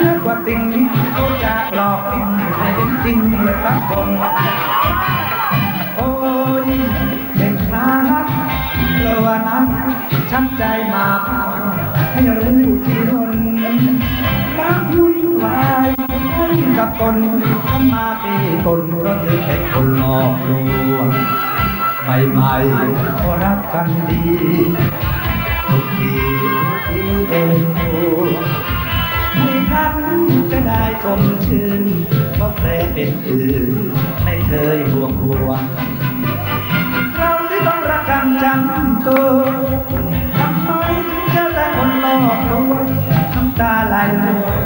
ลือกว่าสิ่งนี้เขาจะหลอกลิ้นให้เป็นจริงเลยสักคนโอ้ยเด็กนักเลวนักช้ำใจมาให้รู้อยู่ที่นนรักวุ่นวายให้กับตนทำมาปีตนเพราะเธอเป็นคนหลอกลวงใหม่ๆก็รักกันดี จะได้ชมชื่นเพราะแฟนเป็นอื่นไม่เคยห่วงห่วงเราที่ต้องรักกันจังตัวทำไมถึงจะได้คนหลอกลวงน้ำตาไหลรวง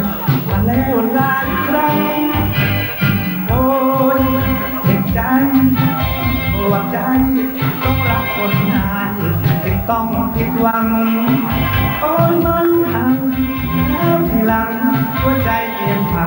มาแล้วหลายครั้งโอ้ยเจ็บใจปวดใจต้องรักคนงานจึงต้องผิดหวังโอ้ย งหัวใจเปลี่ยนพั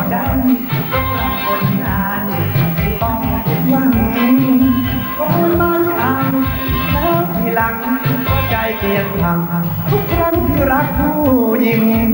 ดดันกับผลงานที่ต้องผิดหวังโอ้ยบ้านอ่างแล้วทีหลังหัใจเปลี่ยนทางทุกครั้งที่รักผู้หญิง